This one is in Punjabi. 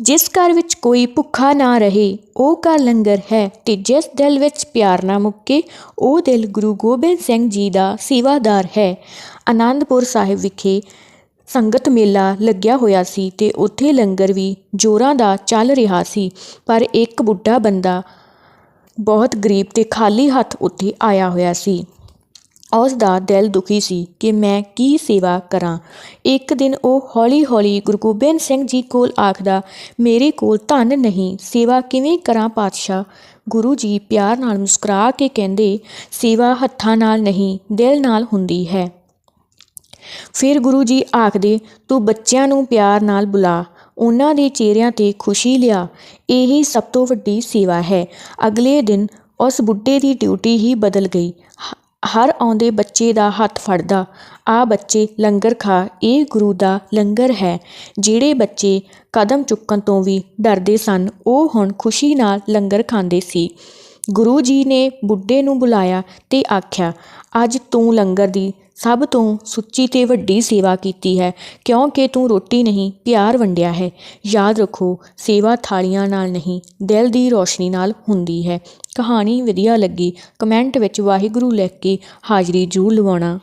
ਜਿਸ ਘਰ ਵਿੱਚ ਕੋਈ ਭੁੱਖਾ ਨਾ ਰਹੇ, ਉਹ ਘਰ ਲੰਗਰ ਹੈ ਤੇ ਜਿਸ ਦਿਲ ਵਿੱਚ ਪਿਆਰ ਨਾ ਮੁੱਕੇ, ਉਹ ਦਿਲ ਗੁਰੂ ਗੋਬਿੰਦ ਸਿੰਘ ਜੀ ਦਾ ਸੇਵਾਦਾਰ ਹੈ। ਆਨੰਦਪੁਰ ਸਾਹਿਬ ਵਿਖੇ ਸੰਗਤ ਮੇਲਾ ਲੱਗਿਆ ਹੋਇਆ ਸੀ ਤੇ ਉੱਥੇ ਲੰਗਰ ਵੀ ਜੋਰਾਂ ਦਾ ਚੱਲ ਰਿਹਾ ਸੀ, ਪਰ ਇੱਕ ਬੁੱਢਾ ਬੰਦਾ ਬਹੁਤ ਗਰੀਬ ਤੇ ਖਾਲੀ ਹੱਥ ਉੱਥੇ ਆਇਆ ਹੋਇਆ ਸੀ। ਉਸ ਦਾ ਦਿਲ ਦੁਖੀ ਸੀ ਕਿ ਮੈਂ ਕੀ ਸੇਵਾ ਕਰਾਂ। ਇੱਕ ਦਿਨ ਉਹ ਹੌਲੀ-ਹੌਲੀ ਗੁਰੂ ਗੋਬਿੰਦ ਸਿੰਘ ਜੀ ਕੋਲ ਆਖਦਾ, ਮੇਰੇ ਕੋਲ ਧਨ ਨਹੀਂ, ਸੇਵਾ ਕਿਵੇਂ ਕਰਾਂ ਪਾਤਸ਼ਾਹ? ਗੁਰੂ ਜੀ ਪਿਆਰ ਨਾਲ ਮੁਸਕਰਾ ਕੇ ਕਹਿੰਦੇ, ਸੇਵਾ ਹੱਥਾਂ ਨਾਲ ਨਹੀਂ, ਦਿਲ ਨਾਲ ਹੁੰਦੀ ਹੈ। ਫਿਰ ਗੁਰੂ ਜੀ ਆਖਦੇ, ਤੂੰ ਬੱਚਿਆਂ ਨੂੰ ਪਿਆਰ ਨਾਲ ਬੁਲਾ, ਉਹਨਾਂ ਦੇ ਚਿਹਰਿਆਂ ਤੇ ਖੁਸ਼ੀ ਲਿਆ। ਇਹੀ ਸਭ ਤੋਂ ਵੱਡੀ ਸੇਵਾ ਹੈ। ਅਗਲੇ ਦਿਨ ਉਸ ਬੁੱਢੇ ਦੀ ਡਿਊਟੀ ਹੀ ਬਦਲ ਗਈ। ਹਰ ਆਉਂਦੇ ਬੱਚੇ ਦਾ ਹੱਥ ਫੜਦਾ, ਆ ਬੱਚੇ ਲੰਗਰ ਖਾ, ਇਹ ਗੁਰੂ ਦਾ ਲੰਗਰ ਹੈ। ਜਿਹੜੇ ਬੱਚੇ ਕਦਮ ਚੁੱਕਣ ਤੋਂ ਵੀ ਡਰਦੇ ਸਨ, ਉਹ ਹੁਣ ਖੁਸ਼ੀ ਨਾਲ ਲੰਗਰ ਖਾਂਦੇ ਸੀ। ਗੁਰੂ ਜੀ ਨੇ ਬੁੱਢੇ ਨੂੰ ਬੁਲਾਇਆ ਤੇ ਆਖਿਆ, ਅੱਜ ਤੂੰ ਲੰਗਰ ਦੀ ਸਭ ਤੋਂ ਸੁੱਚੀ ਤੇ ਵੱਡੀ ਸੇਵਾ ਕੀਤੀ ਹੈ, ਕਿਉਂਕਿ ਤੂੰ ਰੋਟੀ ਨਹੀਂ, ਪਿਆਰ ਵੰਡਿਆ ਹੈ। ਯਾਦ ਰੱਖੋ, ਸੇਵਾ ਥਾਲੀਆਂ ਨਾਲ ਨਹੀਂ, ਦਿਲ ਦੀ ਰੋਸ਼ਨੀ ਨਾਲ ਹੁੰਦੀ ਹੈ। ਕਹਾਣੀ ਵਧੀਆ ਲੱਗੀ, ਕਮੈਂਟ ਵਿੱਚ ਵਾਹਿਗੁਰੂ ਲਿਖ ਕੇ ਹਾਜ਼ਰੀ ਜ਼ਰੂਰ ਲਵਾਉਣਾ।